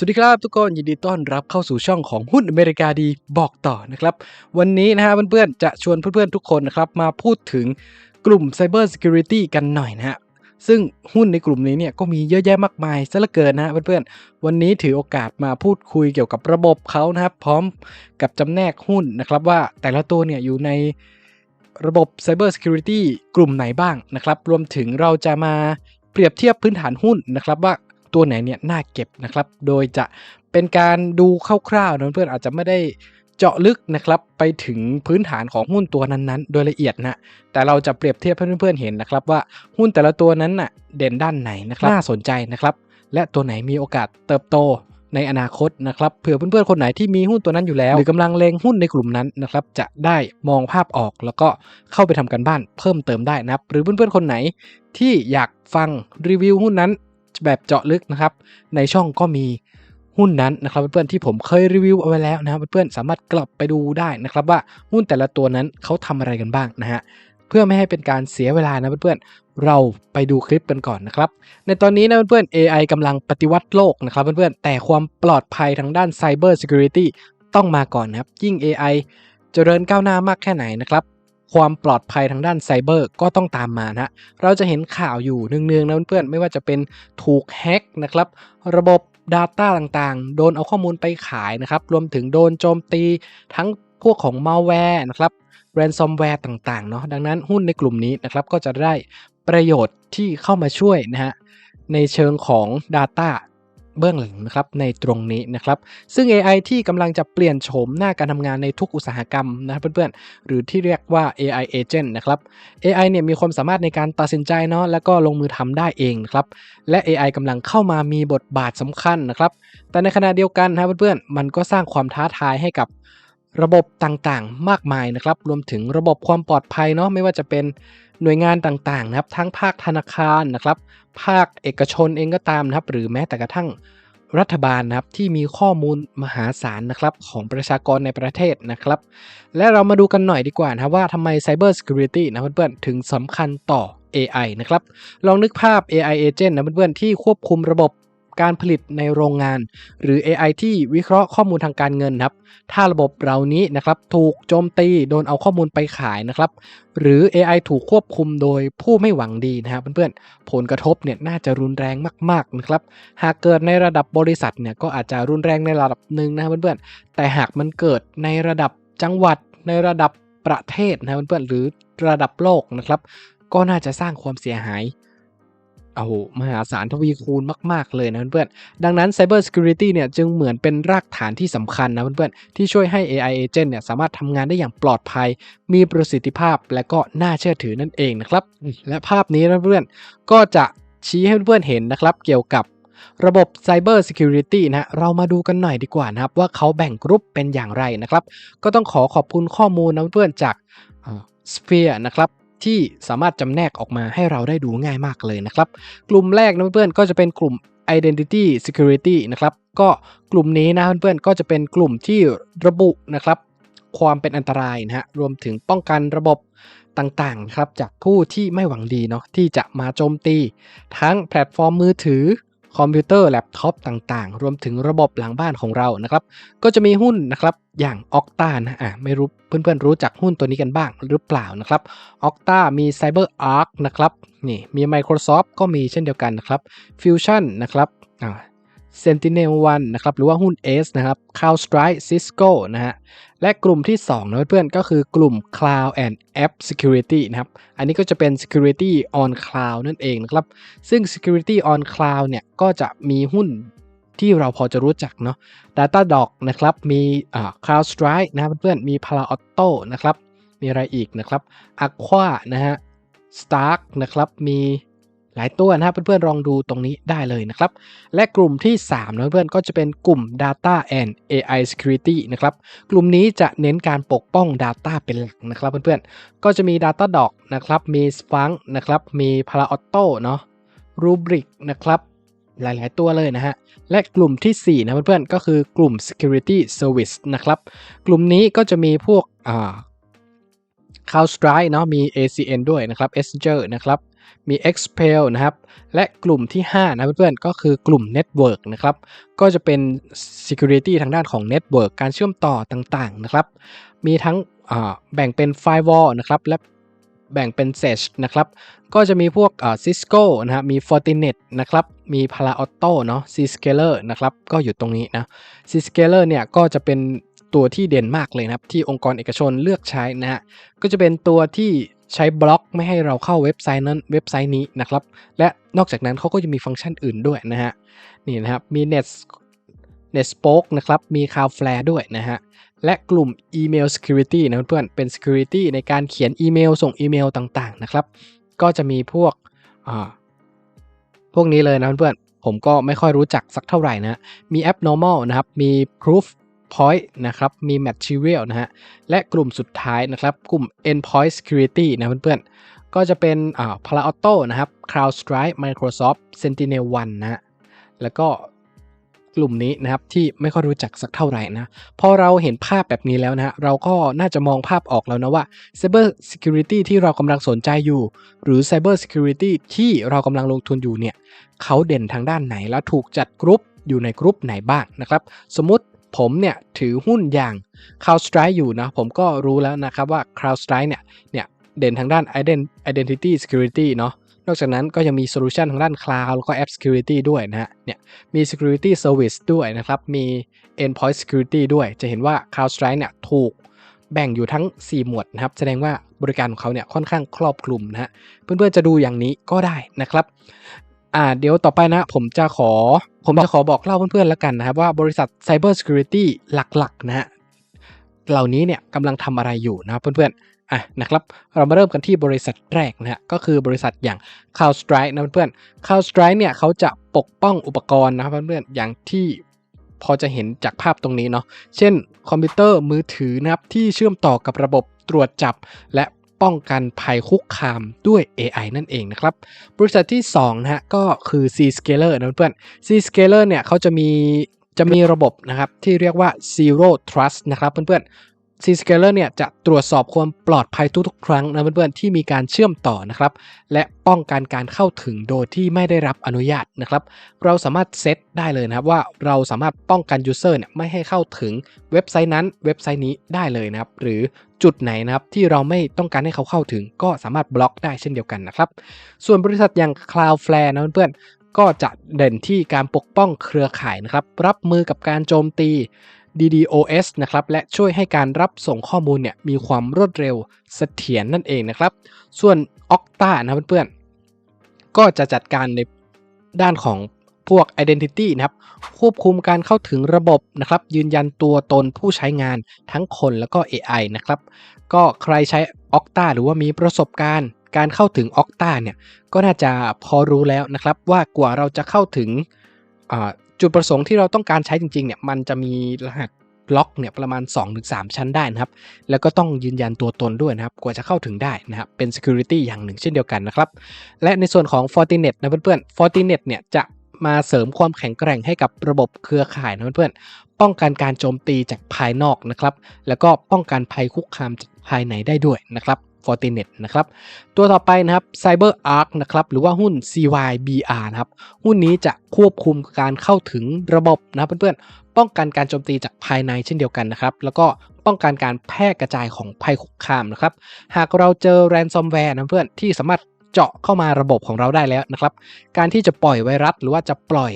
สวัสดีครับทุกคนยินดีต้อนรับเข้าสู่ช่องของหุ้นอเมริกาดีบอกต่อนะครับ วันนี้นะฮะเพื่อนๆจะชวนเพื่อนๆทุกคนนะครับมาพูดถึงกลุ่ม Cyber Security กันหน่อยนะฮะซึ่งหุ้นในกลุ่มนี้เนี่ยก็มีเยอะแยะมากมายซะเหลือเกินนะฮะเพื่อนๆ วันนี้ถือโอกาสมาพูดคุยเกี่ยวกับระบบเขานะครับ พร้อมกับจำแนกหุ้นนะครับว่าแต่ละตัวเนี่ยอยู่ในระบบ Cyber Security กลุ่มไหนบ้างนะครับ รวมถึงเราจะมาเปรียบเทียบพื้นฐานหุ้นนะครับ ว่า ตัวไหนเนี่ยน่าเก็บนะครับ โดยจะเป็นการดูคร่าวๆนะเพื่อนอาจจะไม่ได้เจาะลึกนะครับไปถึงพื้นฐานของหุ้นตัวนั้นๆ โดยละเอียดนะแต่เราจะเปรียบเทียบให้เพื่อนๆเห็นนะครับ ว่าหุ้นแต่ละตัวนั้นน่ะเด่นด้านไหนนะครับน่าสนใจนะครับ และตัวไหนมีโอกาสเติบโตในอนาคตนะครับเผื่อเพื่อนๆคนไหนที่มีหุ้นตัวนั้นอยู่แล้ว หรือกำลังเลงหุ้นในกลุ่มนั้นนะครับจะได้มองภาพออกแล้วก็เข้าไปทำกันบ้านเพิ่มเติมได้นะครับ หรือเพื่อนๆคนไหนที่อยากฟังรีวิวหุ้นนั้น แบบเจาะลึกนะครับ ในช่องก็มีหุ้นนั้นนะครับเพื่อนๆที่ผมเคยรีวิวเอาไว้แล้วนะครับเพื่อนๆสามารถกลับไปดูได้นะครับว่าหุ้นแต่ละตัวนั้นเขาทำอะไรกันบ้างนะฮะเพื่อไม่ให้เป็นการเสียเวลานะเพื่อนๆเราไปดูคลิปกันก่อนนะครับ ในตอนนี้นะเพื่อนๆ AI กำลังปฏิวัติโลกนะครับเพื่อนๆแต่ความปลอดภัยทางด้าน Cyber Security ต้องมาก่อนนะครับ ยิ่ง AI เจริญก้าวหน้ามากแค่ไหนนะครับ ความปลอดภัยทางด้านไซเบอร์ก็ต้องตามมานะเราจะเห็นข่าวอยู่เนืองๆนะเพื่อนๆไม่ว่าจะเป็นถูกแฮ็กนะครับ ระบบ Data ต่างๆ โดนเอาข้อมูลไปขายนะครับรวมถึงโดนโจมตีทั้งพวกของ malware นะครับ ransomware ต่างๆเนาะดังนั้นหุ้นในกลุ่มนี้นะครับก็จะได้ประโยชน์ที่เข้ามาช่วยนะฮะในเชิงของ Data เบื้องหลังนะครับในตรงนี้นะครับ ซึ่ง AI ที่กำลังจะเปลี่ยนโฉมหน้าการทำงานในทุกอุตสาหกรรมนะครับเพื่อนๆ หรือที่เรียกว่า AI agent นะครับ AI เนี่ยมีความสามารถในการตัดสินใจเนาะแล้วก็ลงมือทำได้เองนะครับ และ AI กำลังเข้ามามีบทบาทสำคัญนะครับ แต่ในขณะเดียวกันนะเพื่อนๆ มันก็สร้างความท้าทายให้กับ ระบบต่างๆ มากมายนะครับ รวมถึงระบบความปลอดภัยเนาะไม่ว่าจะเป็นหน่วยงานต่างๆนะครับ ทั้งภาคธนาคารนะครับ ภาคเอกชนเองก็ตามนะครับ หรือแม้แต่กระทั่งรัฐบาลนะครับที่มีข้อมูลมหาศาลนะครับของประชากรในประเทศนะครับ และเรามาดูกันหน่อยดีกว่านะว่าทำไม Cyber Security นะเพื่อนๆถึงสำคัญต่อ AI นะครับ ลองนึกภาพ AI agent นะเพื่อนๆที่ควบคุมระบบ การผลิตในโรงงาน หรือ AI ที่วิเคราะห์ข้อมูลทางการเงินครับ ถ้าระบบเหล่านี้นะครับถูกโจมตีโดนเอาข้อมูลไปขายนะครับ หรือ AI ถูกควบคุมโดยผู้ไม่หวังดีนะครับเพื่อนๆผลกระทบเนี่ยน่าจะรุนแรงมากๆนะครับหากเกิดในระดับบริษัทเนี่ยก็อาจจะรุนแรงในระดับหนึ่งนะเพื่อนๆแต่หากมันเกิดในระดับจังหวัดในระดับประเทศนะเพื่อนๆหรือระดับโลกนะครับ ก็น่าจะสร้างความเสียหาย โอ้โหมหาศาลทวีคูณมาก ๆ เลยนะเพื่อนๆดังนั้น Cyber Security เนี่ยจึงเหมือนเป็นรากฐานที่สำคัญนะเพื่อนๆที่ช่วยให้ AI Agent เนี่ยสามารถทำงานได้อย่างปลอดภัย มีประสิทธิภาพและก็น่าเชื่อถือนั่นเองนะครับ และภาพนี้นะเพื่อนๆก็จะชี้ให้เพื่อนๆเห็นนะครับ เกี่ยวกับระบบ Cyber Security นะเรามาดูกันหน่อยดีกว่านะครับ ว่าเขาแบ่งกรุ๊ปเป็นอย่างไรนะครับ ก็ต้องขอขอบคุณข้อมูลนะเพื่อนๆจาก Sphere นะครับ ที่สามารถจำแนกออกมาให้เราได้ดูง่ายมากเลยนะครับ กลุ่มแรกนะเพื่อนๆก็จะเป็นกลุ่ม Identity Security นะครับ ก็กลุ่มนี้นะเพื่อนๆก็จะเป็นกลุ่มที่ระบุนะครับ ความเป็นอันตรายนะฮะรวมถึงป้องกันระบบต่างๆครับจากผู้ที่ไม่หวังดีเนาะที่จะมาโจมตี ทั้งแพลตฟอร์มมือถือ คอมพิวเตอร์แล็ปท็อปต่างๆ รวมถึงระบบหลังบ้านของเรานะครับ ก็จะมีหุ้นนะครับอย่างออกตานะอะไม่รู้เพื่อนๆรู้จักหุ้นตัวนี้กันบ้างหรือเปล่านะครับออกตามี CyberArk นะครับนี่มี Microsoft ก็มีเช่นเดียวกันนะครับ Fusion นะครับอ่า Sentinel One นะครับหรือว่าหุ้น S นะครับ CrowdStrike Cisco นะฮะและกลุ่มที่2นะเพื่อนๆก็คือกลุ่ม Cloud and App Security นะครับอันนี้ก็จะเป็น Security on Cloud นั่นเองนะครับซึ่ง Security on Cloud เนี่ยก็จะมีหุ้นที่เราพอจะรู้จักเนาะ Datadog นะครับมีอ่า CrowdStrike นะเพื่อนๆมี Palo Alto นะครับมีอะไรอีกนะครับ Aqua นะฮะ Stark นะครับมี หลายตัวนะครับเพื่อนๆลองดูตรงนี้ได้เลยนะครับ และกลุ่มที่3นะเพื่อนๆก็จะเป็นกลุ่ม Data and AI Security นะครับกลุ่มนี้จะเน้นการปกป้อง Data เป็นหลักนะครับเพื่อนๆก็จะมี Datadog นะครับมี Splunk นะครับมี Palo Alto เนาะ Rubrik นะครับหลาย ๆ ตัวเลยนะฮะ และกลุ่มที่ 4 นะเพื่อน ๆ ก็คือกลุ่ม Security Service นะครับ กลุ่มนี้ก็จะมีพวกอ่า CrowdStrike เนาะมี ACN ด้วยนะครับ Messenger นะครับ มี Expel นะครับ และกลุ่มที่ 5 นะเพื่อนๆ ก็คือกลุ่ม Network นะครับ ก็จะเป็น Security ทางด้านของ Network การเชื่อมต่อต่างๆ นะครับ มีทั้งแบ่งเป็น Firewall นะครับ และแบ่งเป็น Sage นะครับ ก็จะมีพวก Cisco นะครับมี Fortinet นะครับ มี Palo Alto เนาะ Zscaler นะครับ ก็อยู่ตรงนี้นะ Zscaler เนี่ยก็จะเป็นตัวที่เด่นมากเลยนะครับ ที่องค์กรเอกชนเลือกใช้นะฮะ ก็จะเป็นตัวที่ ใช้บล็อกไม่ให้เราเข้าเว็บไซต์นั้นเว็บไซต์นี้นะครับ และนอกจากนั้นเขาก็จะมีฟังก์ชันอื่นด้วยนะฮะนี่นะครับมี Net Netspoke นะครับมี Cloudflare ด้วยนะฮะและกลุ่ม Email Security นะเพื่อนเป็น Security ในการเขียนอีเมลส่งอีเมลต่างๆนะครับ ก็จะมีพวกอ่าพวกนี้เลยนะเพื่อนผมก็ไม่ค่อยรู้จักสักเท่าไหร่นะ มี Abnormal นะครับ มี Proof Point นะครับ มี Material นะฮะ และกลุ่มสุดท้ายนะครับ กลุ่ม Endpoint Security นะเพื่อนๆ ก็จะเป็นอ่า Palo Alto นะครับ CrowdStrike Microsoft Sentinel-1 นะฮะ แล้วก็กลุ่มนี้นะครับที่ไม่ค่อยรู้จักสักเท่าไหร่นะพอเราเห็นภาพแบบนี้แล้วนะฮะเราก็น่าจะมองภาพออกแล้วนะว่า Cyber Security ที่เรากำลังสนใจอยู่ หรือ Cyber Security ที่เรากำลังลงทุนอยู่เนี่ยเขาเด่นทางด้านไหนแล้วถูกจัดกรุ๊ปอยู่ในกรุ๊ปไหนบ้างนะครับ สมมติ ผมเนี่ยถือหุ้นอย่าง CrowdStrike อยู่นะ ผมก็รู้แล้วนะครับว่า CrowdStrike เนี่ยเนี่ยเด่นทางด้าน Identity Security เนาะนอกจากนั้นก็ยังมีโซลูชันทางด้าน Cloud แล้วก็ App Security ด้วยนะฮะเนี่ยมี Security Service ด้วยนะครับ มี Endpoint Security ด้วย จะเห็นว่า CrowdStrike เนี่ยถูกแบ่งอยู่ทั้ง 4 หมวดนะครับ แสดงว่าบริการของเขาเนี่ยค่อนข้างครอบคลุมนะฮะ เพื่อนๆจะดูอย่างนี้ก็ได้นะครับ อ่าเดี๋ยวต่อไปนะ ผมจะขอ ผมจะขอบอกเล่าเพื่อนๆแล้วกันนะครับ ว่าบริษัท Cyber Security หลักๆ นะฮะเหล่านี้เนี่ยกำลังทำอะไรอยู่นะเพื่อนๆอะนะครับเรามาเริ่มกันที่บริษัทแรกนะฮะก็คือบริษัทอย่าง CrowdStrike นะเพื่อนๆ CrowdStrike เนี่ยเขาจะปกป้องอุปกรณ์นะครับเพื่อนๆอย่างที่พอจะเห็นจากภาพตรงนี้เนาะเช่น คอมพิวเตอร์มือถือนะครับที่เชื่อมต่อกับระบบตรวจจับ และ ป้องกันภัยคุกคามด้วย AI นั่นเองนะครับ บริษัทที่2นะฮะก็คือ Zscaler นะเพื่อน Zscaler เนี่ยเขาจะมีจะมีระบบนะครับที่เรียกว่า Zero Trust นะครับเพื่อน ๆ Zscaler เนี่ยจะตรวจสอบความปลอดภัยทุกๆ ครั้งนะเพื่อนๆที่มีการเชื่อมต่อนะครับ และป้องกันการเข้าถึงโดยที่ไม่ได้รับอนุญาตนะครับ เราสามารถเซตได้เลยนะครับว่าเราสามารถป้องกัน User เนี่ยไม่ให้เข้าถึงเว็บไซต์นั้นเว็บไซต์นี้ได้เลยนะครับ หรือจุดไหนนะครับที่เราไม่ต้องการให้เขาเข้าถึง ก็สามารถบล็อกได้เช่นเดียวกันนะครับ ส่วนบริษัทอย่าง Cloudflare นะเพื่อนๆก็จะเด่นที่การปกป้องเครือข่ายนะครับรับมือกับการโจมตี DDoS นะครับและช่วยให้การรับส่งข้อมูลเนี่ยมีความรวดเร็วเสถียรนั่นเองนะครับ ส่วน Okta นะเพื่อนๆ ก็จะจัดการในด้านของพวก Identity นะครับ ควบคุมการเข้าถึงระบบนะครับ ยืนยันตัวตนผู้ใช้งานทั้งคนแล้วก็ AI นะครับ ก็ใครใช้ Okta หรือว่ามีประสบการณ์ การเข้าถึง Okta เนี่ย ก็น่าจะพอรู้แล้วนะครับ ว่ากว่าเราจะเข้าถึง จุดประสงค์ที่เราต้องการใช้จริงๆเนี่ยมันจะมีรหัสล็อกเนี่ยประมาณ 2-3 ชั้นได้นะครับ แล้วก็ต้องยืนยันตัวตนด้วยนะครับ กว่าจะเข้าถึงได้นะครับ เป็น security อย่างหนึ่งเช่นเดียวกันนะครับ และในส่วนของ Fortinet นะเพื่อนๆ Fortinet เนี่ยจะมาเสริมความแข็งแกร่งให้กับระบบเครือข่ายนะเพื่อนๆ ป้องกันการโจมตีจากภายนอกนะครับ แล้วก็ป้องกันภัยคุกคามจากภายในได้ด้วยนะครับ Fortinet นะครับ ตัวต่อไปนะครับ CyberArk นะครับ หรือว่าหุ้น CYBR นะครับ หุ้นนี้จะควบคุมการเข้าถึงระบบนะเพื่อนๆ ป้องกันการโจมตีจากภายในเช่นเดียวกันนะครับ แล้วก็ป้องกันการแพร่กระจายของภัยคุกคามนะครับ หากเราเจอแรนซอมแวร์นะเพื่อนที่สามารถเจาะเข้ามาระบบของเราได้แล้วนะครับ การที่จะปล่อยไวรัสหรือว่าจะปล่อย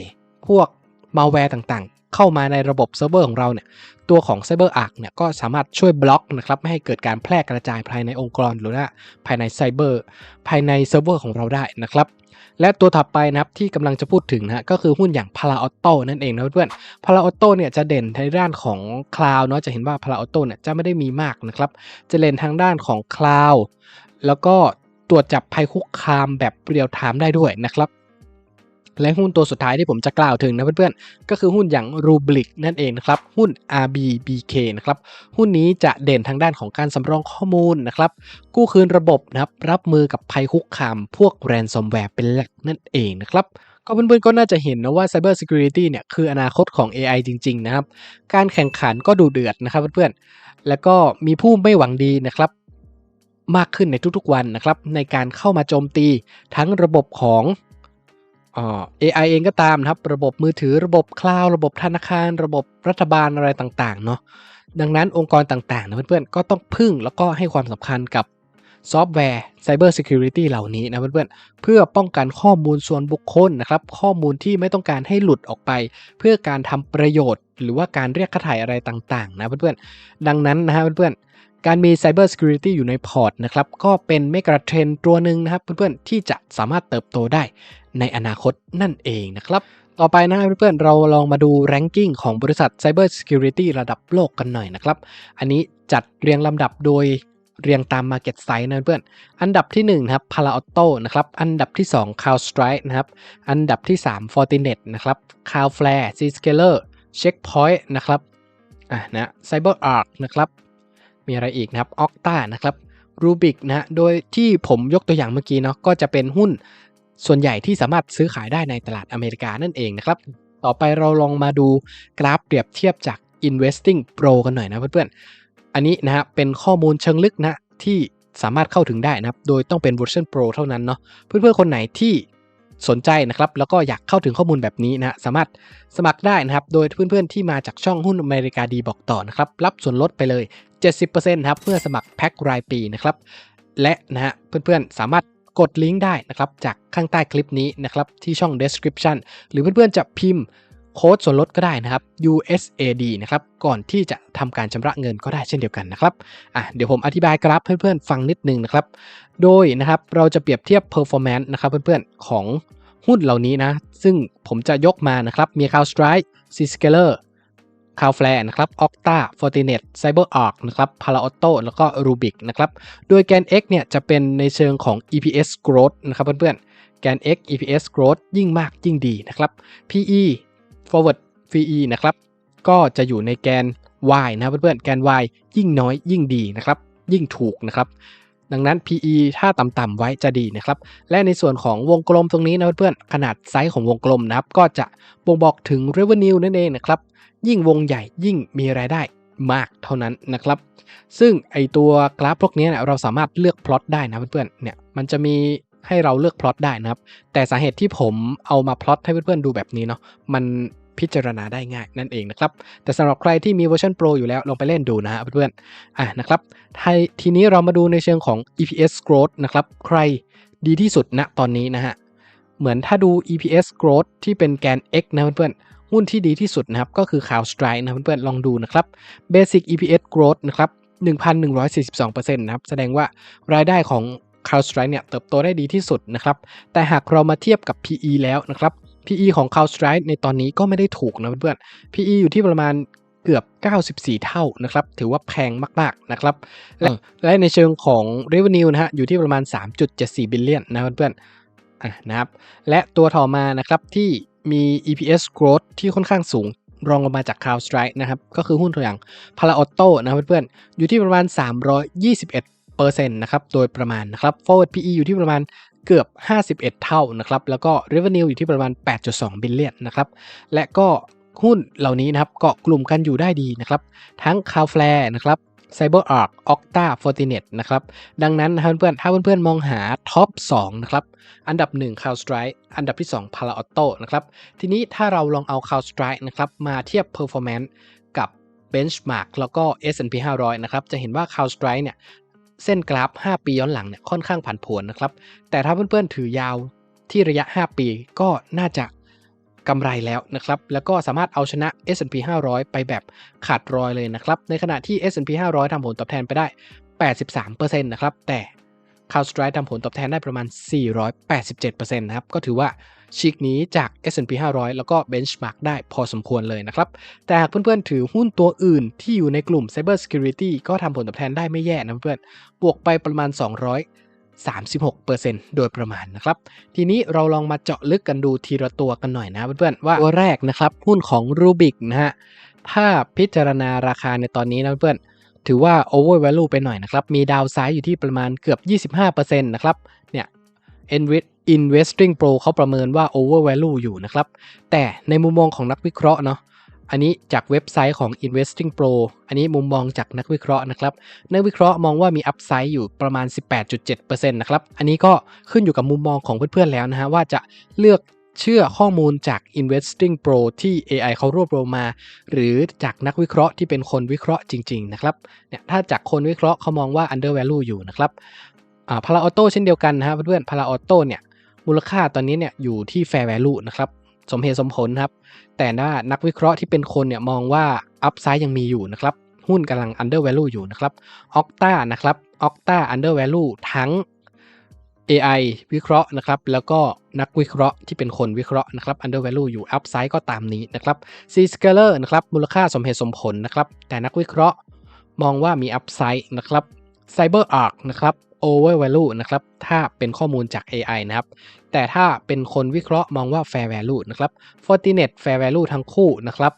พวกมาแวร์ต่าง เข้ามาในระบบเซิร์ฟเวอร์ของเราเนี่ยตัวของ CyberArk เนี่ยก็สามารถช่วยบล็อกนะครับไม่ให้เกิดการแพร่กระจายภายในองค์กรหรือว่าภายในไซเบอร์ภายในเซิร์ฟเวอร์ของเราได้นะครับและตัวถัดไปนะครับที่กำลังจะพูดถึงนะก็คือหุ้นอย่าง Palo Alto นั่นเองนะเพื่อน Palo Alto เนี่ยจะเด่นในด้านของ Cloud เนาะจะเห็นว่า Palo Alto เนี่ยจะไม่ได้มีมากนะครับจะเด่นทางด้านของ Cloud แล้วก็ตรวจจับภัยคุกคามแบบเรียลไทม์ได้ด้วยนะครับ และหุ้นตัวสุดท้ายที่ผมจะกล่าวถึงนะเพื่อนๆ ก็คือหุ้นอย่าง Rubrik นั่นเองนะครับ หุ้น RBBK นะครับ หุ้นนี้จะเด่นทางด้านของการสำรองข้อมูลนะครับ กู้คืนระบบนะครับ รับมือกับภัยคุกคาม พวกแรนซอมแวร์เป็นหลักนั่นเองนะครับก็เพื่อนๆก็น่าจะเห็นนะว่า Cyber Security เนี่ยคืออนาคตของ AI จริง ๆ นะครับ การแข่งขันก็ดูเดือดนะครับเพื่อนๆ แล้วก็มีผู้ไม่หวังดีนะครับ มากขึ้นในทุกๆวันนะครับ ในการเข้ามาโจมตีทั้งระบบของ AI เองก็ตามนะครับ ระบบมือถือระบบคลาวระบบธนาคาร ระบบรัฐบาลอะไรต่างๆเนาะดังนั้นองค์กรต่างๆนะเพื่อนๆ ก็ต้องพึ่งแล้วก็ให้ความสำคัญกับซอฟต์แวร์ Cyber Security เหล่านี้นะเพื่อนๆ เพื่อป้องกันข้อมูลส่วนบุคคลนะครับ ข้อมูลที่ไม่ต้องการให้หลุดออกไป เพื่อการทำประโยชน์ หรือว่าการเรียกค่าถ่ายอะไรต่างๆ นะเพื่อนๆ ดังนั้นนะฮะเพื่อนๆ การมี Cyber Security อยู่ในพอร์ตนะครับก็เป็นเมกะเทรนตัวหนึ่งนะครับเพื่อนๆที่จะสามารถเติบโตได้ในอนาคตนั่นเองนะครับ ต่อไปนะเพื่อนๆเราลองมาดู ranking ของบริษัท Cyber Security ระดับโลกกันหน่อยนะครับ อันนี้จัดเรียงลำดับโดยเรียงตาม Market Size นะเพื่อน อันดับที่1นะครับ Palo Alto นะครับ อันดับที่ 2 CrowdStrike นะครับ อันดับที่ 3 Fortinet นะครับ Cloudflare Zscaler Checkpoint นะครับ อะนะ CyberArk นะครับ มีอะไรอีกนะครับ Okta นะครับ Rubik นะโดยที่ผมยกตัวอย่างเมื่อกี้เนาะก็จะเป็นหุ้นส่วนใหญ่ที่สามารถซื้อขายได้ในตลาดอเมริกานั่นเองนะครับ ต่อไปเราลองมาดูกราฟเปรียบเทียบจาก Investing Pro กันหน่อยนะเพื่อนๆ อันนี้นะฮะเป็นข้อมูลเชิงลึกนะที่สามารถเข้าถึงได้นะครับ โดยต้องเป็นเวอร์ชัน Pro เท่านั้นเนาะ เพื่อนๆ คนไหนที่ สนใจนะครับแล้วก็อยากเข้าถึงข้อมูลแบบนี้นะฮะสามารถสมัครได้นะครับโดยเพื่อนๆที่มาจากช่องหุ้นอเมริกาดีบอกต่อนะครับรับส่วนลดไปเลย 70%ครับเมื่อสมัครแพ็ครายปีนะครับและนะฮะเพื่อนๆสามารถกดลิงก์ได้นะครับจากข้างใต้คลิปนี้นะครับที่ช่อง description หรือเพื่อนๆจะพิมพ์ โค้ดส่วนลดก็ได้นะครับ USAD นะครับ ก่อนที่จะทำการชำระเงินก็ได้เช่นเดียวกันนะครับอะเดี๋ยวผมอธิบายกราฟเพื่อนๆ ฟังนิดนึงนะครับ โดยนะครับเราจะเปรียบเทียบ performance นะครับเพื่อนๆ ของหุ้นเหล่านี้นะ ซึ่งผมจะยกมานะครับ มี CrowdStrike Zscaler Cloudflare นะครับ Okta Fortinet CyberArk นะครับ Palo Alto แล้วก็ Rubik นะครับ โดยแกน X เนี่ยจะเป็นในเชิงของ EPS growth นะครับเพื่อนๆ แกน X EPS growth ยิ่งมากยิ่งดีนะครับ PE forward PE นะครับ ก็จะอยู่ในแกน Y นะเพื่อนๆ แกน Y ยิ่งน้อยยิ่งดีนะครับ ยิ่งถูกนะครับ ดังนั้น PE ถ้าต่ำๆไว้จะดีนะครับ และในส่วนของวงกลมตรงนี้นะเพื่อนๆ ขนาดไซส์ของวงกลมนะครับ ก็จะบ่งบอกถึง revenue นั่นเองนะครับ ยิ่งวงใหญ่ยิ่งมีรายได้มากเท่านั้นนะครับ ซึ่งไอตัวกราฟพวกนี้เนี่ยเราสามารถเลือกพลอตได้นะเพื่อนๆ เนี่ย มันจะมี ให้เราเลือกพลอตได้นะครับ แต่สาเหตุที่ผมเอามาพลอตให้เพื่อนๆดูแบบนี้เนาะมันพิจารณาได้ง่ายนั่นเองนะครับ แต่สำหรับใครที่มีเวอร์ชัน Pro อยู่แล้วลองไปเล่นดูนะฮะเพื่อนๆอะนะครับทีนี้เรามาดูในเชิงของ EPS growth นะครับใครดีที่สุดณตอนนี้นะฮะเหมือนถ้าดู EPS growth ที่เป็นแกน X นะเพื่อนๆหุ้นที่ดีที่สุดนะครับก็คือ CrowdStrike นะเพื่อนๆลองดูนะครับ Basic EPS growth นะครับ1,142%นะครับแสดงว่ารายได้ของ CrowdStrike เนี่ยเติบโตได้ดีที่สุดนะครับแต่หากเรามาเทียบกับ PE แล้วนะครับ PE ของ CrowdStrike ในตอนนี้ก็ไม่ได้ถูกนะเพื่อนๆ PE อยู่ที่ประมาณเกือบ 94 เท่านะครับ ถือว่าแพงมาก ๆ นะครับ และและในเชิงของ Revenue นะฮะ อยู่ที่ประมาณ 3.74 บิลเลียนนะเพื่อนๆนะครับ และตัวต่อมานะครับที่มี EPS growth ที่ค่อนข้างสูงรองลงมาจาก CrowdStrike นะครับ ก็คือหุ้นตัวอย่าง Palo Alto นะเพื่อนๆ อยู่ที่ประมาณ 321 นะครับ โดยประมาณนะครับ Forward PE อยู่ที่ประมาณเกือบ 51 เท่านะครับ แล้วก็ Revenue อยู่ที่ประมาณ 8.2 บิลเลียนนะครับ และก็หุ้นเหล่านี้นะครับเกาะกลุ่มกันอยู่ได้ดีนะครับ ทั้ง Cloudflare นะครับ CyberArk Okta Fortinet นะครับ ดังนั้นเพื่อนๆถ้าเพื่อนๆมองหาท็อป 2 นะครับ อันดับ 1 CrowdStrike อันดับที่ 2 Palo Alto นะครับ ทีนี้ถ้าเราลองเอา CrowdStrike นะครับ มาเทียบ performance กับ benchmark แล้วก็ S&P 500 นะครับ จะเห็นว่า CrowdStrike เนี่ย เส้นกราฟ 5 ปีย้อนหลังเนี่ยค่อนข้างผันผวนนะครับ แต่ถ้าเพื่อนๆถือยาวที่ระยะ 5 ปีก็น่าจะกำไรแล้วนะครับ แล้วก็สามารถเอาชนะ S&P 500 ไปแบบขาดรอยเลยนะครับ ในขณะที่ S&P 500 ทำผลตอบแทนไปได้ 83%นะครับ แต่ CrowdStrike ทำผลตอบแทนได้ประมาณ 487%นะครับ ก็ถือว่า ชิกนี้จาก S&P 500 แล้วก็ Benchmark ได้พอสมควรเลยนะครับ แต่หากเพื่อนๆ ถือหุ้นตัวอื่นที่อยู่ในกลุ่ม Cyber Security ก็ทำผลตอบแทนได้ไม่แย่นะเพื่อนบวกไปประมาณ236%โดยประมาณนะครับ ทีนี้เราลองมาเจาะลึกกันดูทีละตัวกันหน่อยนะเพื่อนๆว่าตัวแรกนะครับ หุ้นของ Rubik นะฮะ ถ้าพิจารณาราคาในตอนนี้นะเพื่อนถือว่า over value ไปหน่อยนะครับ มีดาวไซด์อยู่ที่ประมาณเกือบ 25%นะครับ เนี่ย Enrich Investing Pro เขาประเมินว่า over value อยู่นะครับ แต่ในมุมมองของนักวิเคราะห์เนาะอันนี้จากเว็บไซต์ของ Investing Pro อันนี้มุมมองจากนักวิเคราะห์นะครับ นักวิเคราะห์มองว่ามีอัพไซด์อยู่ประมาณ 18.7%นะครับ อันนี้ก็ขึ้นอยู่กับมุมมองของเพื่อนๆแล้วนะฮะว่าจะเลือกเชื่อข้อมูลจาก Investing Pro ที่ AI เขารวบรวมมา หรือจากนักวิเคราะห์ที่เป็นคนวิเคราะห์จริง ๆ นะครับ เนี่ยถ้าจากคนวิเคราะห์เขามองว่า under value อยู่นะครับอ่าพาราออโต้เช่นเดียวกันนะฮะเพื่อนๆพาราออโต้เนี่ย มูลค่าตอนนี้เนี่ยอยู่ที่ fair value นะครับสมเหตุสมผลครับ แต่ว่านักวิเคราะห์ที่เป็นคนเนี่ยมองว่าอัพไซด์ยังมีอยู่นะครับ หุ้นกำลัง under value อยู่นะครับออกตานะครับออกตา under value ทั้ง AI วิเคราะห์นะครับ แล้วก็นักวิเคราะห์ที่เป็นคนวิเคราะห์นะครับ under value อยู่ upside ก็ตามนี้นะครับ C scaler นะครับมูลค่าสมเหตุสมผลนะครับ แต่นักวิเคราะห์มองว่ามี upside นะครับ cyber arc นะครับ over value นะครับ ถ้าเป็นข้อมูลจาก AI นะครับ แต่ถ้าเป็นคนวิเคราะห์มองว่า fair value นะครับ Fortinet fair value ทั้งคู่นะครับ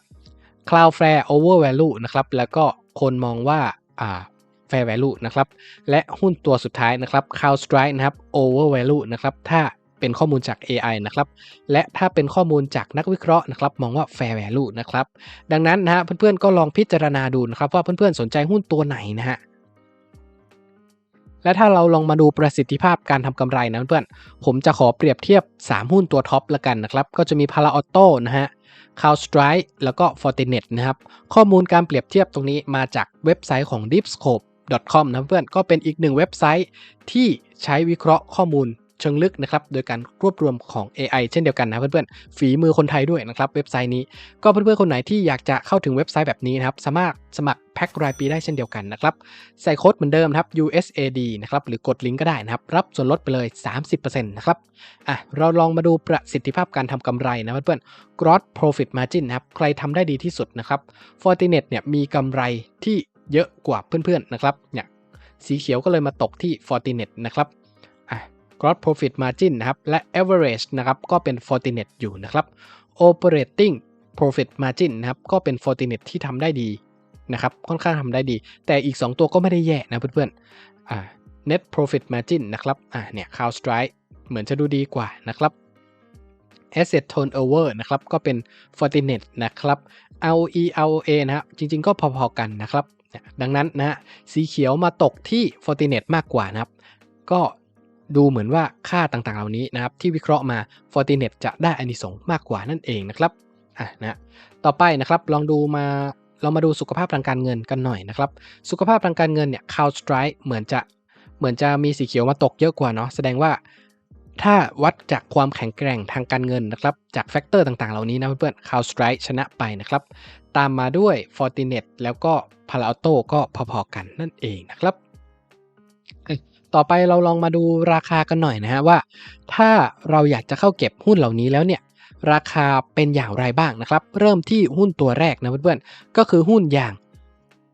Cloudflare over value นะครับ แล้วก็คนมองว่าอ่า fair value นะครับ และหุ้นตัวสุดท้ายนะครับ CrowdStrike นะครับ over value นะครับ ถ้าเป็นข้อมูลจาก AI นะครับ และถ้าเป็นข้อมูลจากนักวิเคราะห์นะครับ มองว่า fair value นะครับ ดังนั้นนะฮะเพื่อนๆก็ลองพิจารณาดูนะครับ ว่าเพื่อนๆสนใจหุ้นตัวไหนนะฮะ และถ้าเราลองมาดูประสิทธิภาพการทำกำไรนะเพื่อนผมจะขอเปรียบเทียบ 3 หุ้นตัวท็อปละกันนะครับ ก็จะมีพาราออโต้นะฮะคาวสไตร์แล้วก็ Fortinet นะครับ ข้อมูลการเปรียบเทียบตรงนี้มาจากเว็บไซต์ของ Deepscope com นะเพื่อนก็เป็นอีกหนึ่งเว็บไซต์ที่ใช้วิเคราะห์ข้อมูล เชิงลึกนะครับโดยการรวบรวมของ AI เช่นเดียวกันนะเพื่อนๆฝีมือคนไทยด้วยนะครับเว็บไซต์นี้ก็เพื่อนๆคนไหนที่อยากจะเข้าถึงเว็บไซต์แบบนี้นะครับสามารถสมัครแพ็กรายปีได้เช่นเดียวกันนะครับใส่โค้ดเหมือนเดิมครับ USAD นะครับหรือกดลิงก์ก็ได้นะครับรับส่วนลดไปเลย 30%นะครับอะเราลองมาดูประสิทธิภาพการทำกำไรนะเพื่อนๆ Gross Profit Margin นะครับใครทำได้ดีที่สุดนะครับ Fortinet เนี่ยมีกำไรที่เยอะกว่าเพื่อนๆนะครับเนี่ยสีเขียวก็เลยมาตกที่ Fortinet นะครับ Gross Profit Margin นะครับและ Average นะครับก็เป็น Fortinet อยู่นะครับ Operating Profit Margin นะครับก็เป็น Fortinet ที่ทำได้ดีนะครับค่อนข้างทำได้ดี แต่อีก 2 ตัวก็ไม่ได้แย่นะเพื่อนๆอ่า Net Profit Margin นะครับอ่าเนี่ย CrowdStrike เหมือนจะดูดีกว่านะครับ Asset Turnover นะครับก็เป็น Fortinet นะครับ ROE ROA นะครับจริงๆก็พอๆกันนะครับ ดังนั้นนะฮะสีเขียวมาตกที่ Fortinet มากกว่านะครับ ก็ ดูเหมือนว่าค่าต่างๆ เหล่านี้นะครับที่วิเคราะห์มา Fortinet จะได้อานิสงส์มากกว่านั่นเองนะครับอะนะต่อไปนะครับลองดูมาเรามาดูสุขภาพทางการเงินกันหน่อยนะครับ สุขภาพทางการเงินเนี่ย CrowdStrike เหมือนจะเหมือนจะมีสีเขียวมาตกเยอะกว่าเนาะแสดงว่าถ้าวัดจากความแข็งแกร่งทางการเงินนะครับ จากแฟกเตอร์ต่างๆ เหล่านี้นะเพื่อนๆ CrowdStrike ชนะไปนะครับ ตามมาด้วย Fortinet แล้วก็ Palo Alto ก็พอๆกันนั่นเองนะครับ ต่อไปเราลองมาดูราคากันหน่อยนะฮะว่า ถ้าเราอยากจะเข้าเก็บหุ้นเหล่านี้แล้วเนี่ยราคาเป็นอย่างไรบ้างนะครับ เริ่มที่หุ้นตัวแรกนะเพื่อนๆก็คือหุ้นอย่าง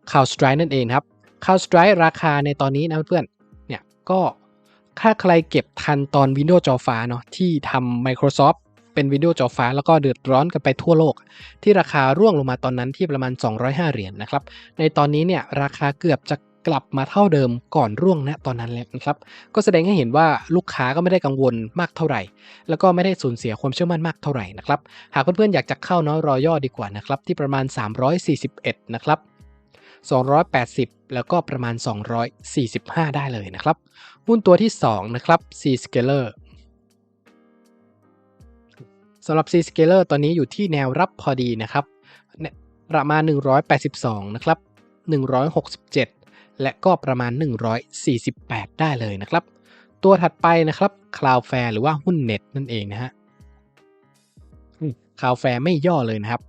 CrowdStrike นั่นเองครับ CrowdStrike ราคาในตอนนี้นะเพื่อนๆเนี่ยก็ถ้าใครเก็บทันตอน Windows จอฟ้าเนาะที่ทำ Microsoft เป็น Windows จอฟ้า แล้วก็เดือดร้อนกันไปทั่วโลก ที่ราคาร่วงลงมาตอนนั้นที่ประมาณ 205 เหรียญนนะครับ ในตอนนี้เนี่ยราคาเกือบจะ กลับมาเท่าเดิมก่อนร่วงนะตอนนั้นแล้วนะครับ ก็แสดงให้เห็นว่าลูกค้าก็ไม่ได้กังวลมากเท่าไหร่ แล้วก็ไม่ได้สูญเสียความเชื่อมั่นมากเท่าไหร่นะครับ หากเพื่อนๆอยากจะเข้าเนาะรอย่อดีกว่านะครับ ที่ประมาณ 341 นะครับ 280 แล้วก็ประมาณ 245 ได้เลยนะครับหุ้นตัวที่ 2 นะครับ C Scaler สำหรับ C Scaler ตอนนี้อยู่ที่แนวรับพอดีนะครับ ประมาณ 182 นะครับ 167 และก็ประมาณ 148 ได้เลยนะครับ ตัวถัดไปนะครับ Cloudflare หรือว่าหุ้นเน็ตนั่นเองนะฮะ Cloudflare ไม่ย่อเลยนะครับ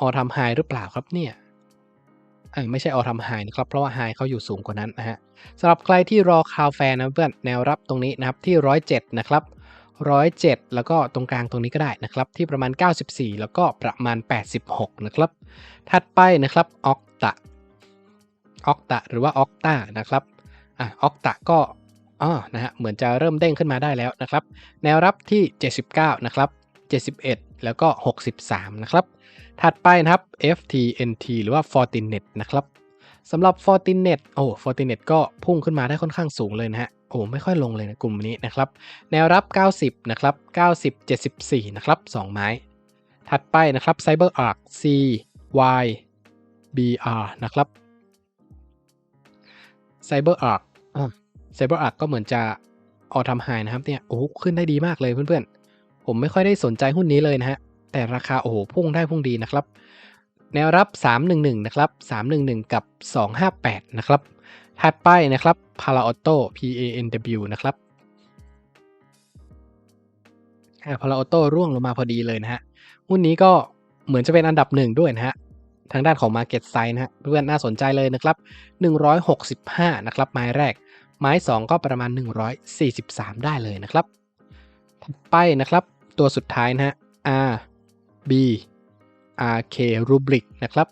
ออทำไฮหรือเปล่าครับเนี่ยไม่ใช่ออทำไฮนะครับ เพราะว่าไฮเขาอยู่สูงกว่านั้นนะฮะสำหรับใครที่รอ Cloudflare นะเพื่อนแนวรับตรงนี้นะครับที่ 107 นะครับ 107 แล้วก็ตรงกลางตรงนี้ก็ได้นะครับ ที่ประมาณ 94 แล้วก็ประมาณ 86 นะครับ ถัดไปนะครับ Okta Okta หรือว่า Okta นะครับอะ Okta ก็อ๋อนะฮะเหมือนจะเริ่มเด้งขึ้นมาได้แล้วนะครับ แนวรับที่ 79 นะครับ 71 แล้วก็ 63 นะครับ ถัดไปนะครับ FTNT หรือว่า Fortinet นะครับสำหรับ Fortinet โอ้ Fortinet ก็พุ่งขึ้นมาได้ค่อนข้างสูงเลยนะฮะโอ้ไม่ค่อยลงเลยนะกลุ่มนี้นะครับ แนวรับ 90 นะครับ 90 74 นะครับ 2 ไม้ ถัดไปนะครับ CyberArk C Y B R นะครับ CyberArk อ่า CyberArk ก็เหมือนจะออทำไฮนะครับเนี่ยโอ้โหขึ้นได้ดีมากเลยเพื่อนๆ ผมไม่ค่อยได้สนใจหุ้นนี้เลยนะฮะ แต่ราคาโอ้โหพุ่งได้พุ่งดีนะครับ แนวรับ 311 นะครับ 311 กับ 258 นะครับ ถัดไปนะครับ Palo Alto P A N W นะครับอ่า Palo Alto ร่วงลงมาพอดีเลยนะฮะ หุ้นนี้ก็เหมือนจะเป็นอันดับหนึ่งด้วยนะฮะ ทางด้านของ Market Size นะฮะเพื่อนน่าสนใจเลยนะครับ 165 นะครับไม้แรก ไม้ 2 ก็ประมาณ 143 ได้เลยนะครับถัดไปนะครับ ตัวสุดท้ายนะฮะ R B R K Rubrik นะครับ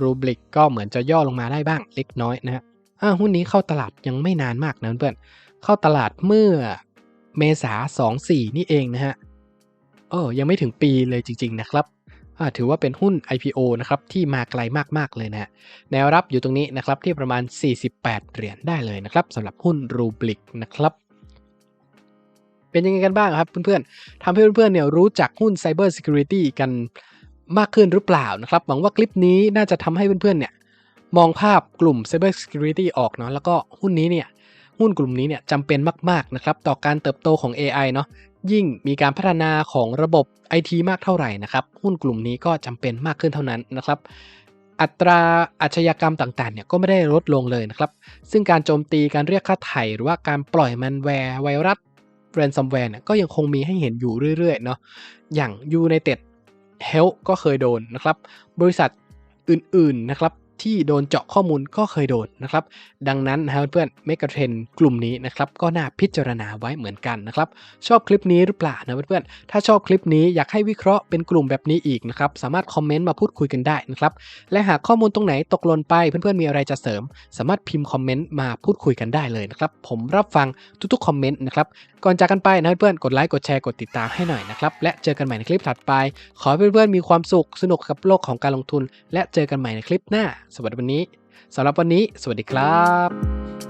รูบลิกก็เหมือนจะย่อลงมาได้บ้างเล็กน้อยนะฮะอ่าหุ้นนี้เข้าตลาดยังไม่นานมากนะเพื่อน เข้าตลาดเมื่อเมษา 24 นี่เองนะฮะ เออยังไม่ถึงปีเลยจริง ๆ นะครับอ่า ถือว่าเป็นหุ้น IPO นะครับที่มาไกลมากๆเลยนะแนวรับอยู่ตรงนี้นะครับที่ประมาณ 48 เหรียญได้เลยนะครับสำหรับหุ้นรูบลิกนะครับเป็นยังไงกันบ้างครับเพื่อนๆทำให้เพื่อนๆเนี่ยรู้จักหุ้น Cyber Security กันมากขึ้นหรือเปล่านะครับหวังว่าคลิปนี้น่าจะทำให้เพื่อนๆเนี่ยมองภาพกลุ่ม Cyber Security ออกเนาะแล้วก็หุ้นนี้เนี่ยหุ้นกลุ่มนี้เนี่ยจำเป็นมากๆนะครับต่อการเติบโตของ AI เนาะ ยิ่งมีการพัฒนาของระบบ IT มากเท่าไหร่นะครับ หุ้นกลุ่มนี้ก็จำเป็นมากขึ้นเท่านั้นนะครับ อัตราอาชญากรรมต่างๆเนี่ยก็ไม่ได้ลดลงเลยนะครับ ซึ่งการโจมตีการเรียกค่าไถ่หรือว่าการปล่อยมันแวร์ไวรัส ransomware เนี่ยก็ยังคงมีให้เห็นอยู่เรื่อยๆเนาะอย่าง United Health ก็เคยโดนนะครับ บริษัทอื่นๆนะครับ ที่โดนเจาะข้อมูลก็เคยโดนนะครับ ดังนั้นนะเพื่อนเมกะเทรนกลุ่มนี้นะครับก็น่าพิจารณาไว้เหมือนกันนะครับ ชอบคลิปนี้หรือเปล่านะเพื่อนๆถ้าชอบคลิปนี้อยากให้วิเคราะห์เป็นกลุ่มแบบนี้อีกนะครับ สามารถคอมเมนต์มาพูดคุยกันได้นะครับ และหากข้อมูลตรงไหนตกหล่นไปเพื่อนๆมีอะไรจะเสริม สามารถพิมพ์คอมเมนต์มาพูดคุยกันได้เลยนะครับ ผมรับฟังทุกๆคอมเมนต์นะครับก่อนจากกันไปนะเพื่อนกดไลค์กดแชร์กดติดตามให้หน่อยนะครับและเจอกันใหม่ในคลิปถัดไป ขอเพื่อนๆมีความสุขสนุกกับโลกของการลงทุน และเจอกันใหม่ในคลิปหน้าสวัสดีวันนี้สำหรับวันนี้ สวัสดีครับ